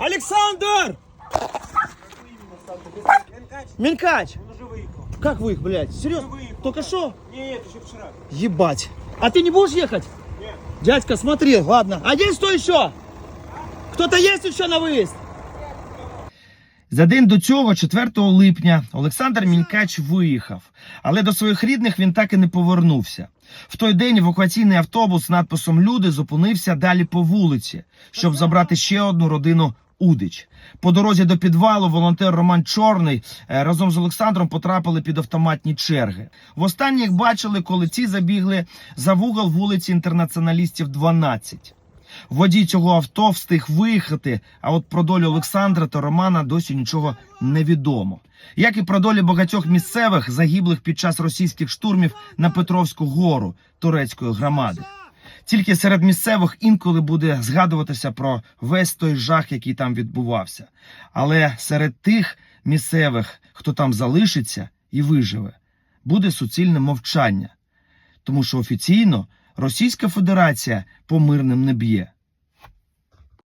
Александр! Минкач! Он уже выехал. Как вы их, блядь? Серьезно? выехал, Только что? Нет, еще вчера. Ебать. А ты не будешь ехать? Нет. Дядька, смотри, ладно. А есть кто еще? Кто-то есть еще на виїзд? За день до цього, 4 липня, Олександр Мінькач виїхав, але до своїх рідних він так і не повернувся. В той день евакуаційний автобус з надписом Люди зупинився далі по вулиці, щоб забрати ще одну родину Удич. По дорозі до підвалу волонтер Роман Чорний е, разом з Олександром потрапили під автоматні черги. Востаннє їх бачили, коли ці забігли за вугол вулиці інтернаціоналістів 12. Водій цього авто встиг виїхати, а от про долю Олександра та Романа досі нічого не відомо. Як і про долі багатьох місцевих, загиблих під час російських штурмів на Петровську гору турецької громади. Тільки серед місцевих інколи буде згадуватися про весь той жах, який там відбувався. Але серед тих місцевих, хто там залишиться і виживе, буде суцільне мовчання, тому що офіційно Російська Федерація по мирним не б'є.